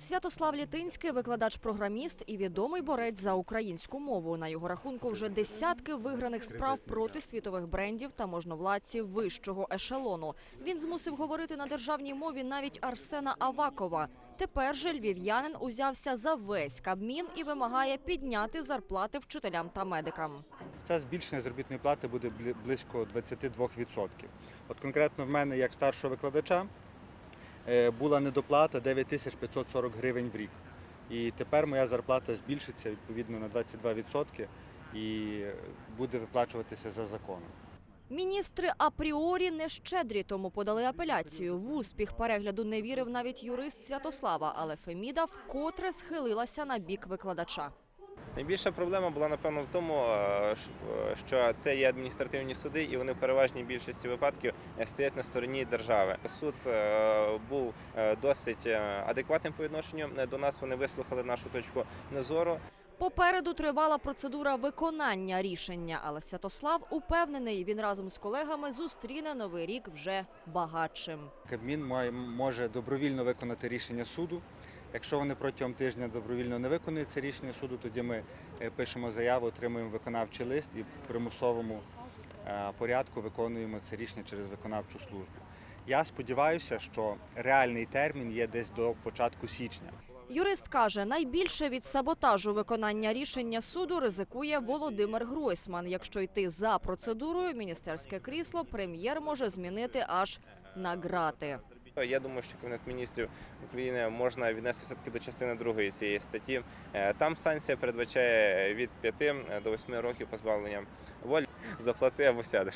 Святослав Літинський – викладач-програміст і відомий борець за українську мову. На його рахунку вже десятки виграних справ проти світових брендів та можновладців вищого ешелону. Він змусив говорити на державній мові навіть Арсена Авакова. Тепер же львів'янин узявся за весь Кабмін і вимагає підняти зарплати вчителям та медикам. Це збільшення заробітної плати буде близько 22%. От конкретно в мене, як старшого викладача, була недоплата 9540 гривень в рік. І тепер моя зарплата збільшиться відповідно на 22% і буде виплачуватися за законом. Міністри апріорі не щедрі, тому подали апеляцію. В успіх перегляду не вірив навіть юрист Святослава, але Феміда вкотре схилилася на бік викладача. Найбільша проблема була напевно в тому, е, е, що це є адміністративні суди, і вони в переважній більшості випадків е, стоять на стороні держави. Суд був досить адекватним по відношенню до нас. Вони вислухали нашу точку зору. Попереду тривала процедура виконання рішення, але Святослав упевнений, він разом з колегами зустріне новий рік вже багатшим. Кабмін має- може добровільно виконати рішення суду. Якщо вони протягом тижня добровільно не виконують це рішення суду, тоді ми е, пишемо заяву, отримуємо виконавчий лист і в примусовому е, порядку виконуємо це рішення через виконавчу службу. Я сподіваюся, що реальний термін є десь до початку січня. Юрист каже, найбільше від саботажу виконання рішення суду ризикує Володимир Гройсман. Якщо йти за процедурою, міністерське крісло прем'єр може змінити аж на грати. Я думаю, що кабінет міністрів України можна віднести все таки до частини другої цієї статті. Е, Там санкція передбачає від 5 до 8 років позбавлення волі. Заплати або сядеш.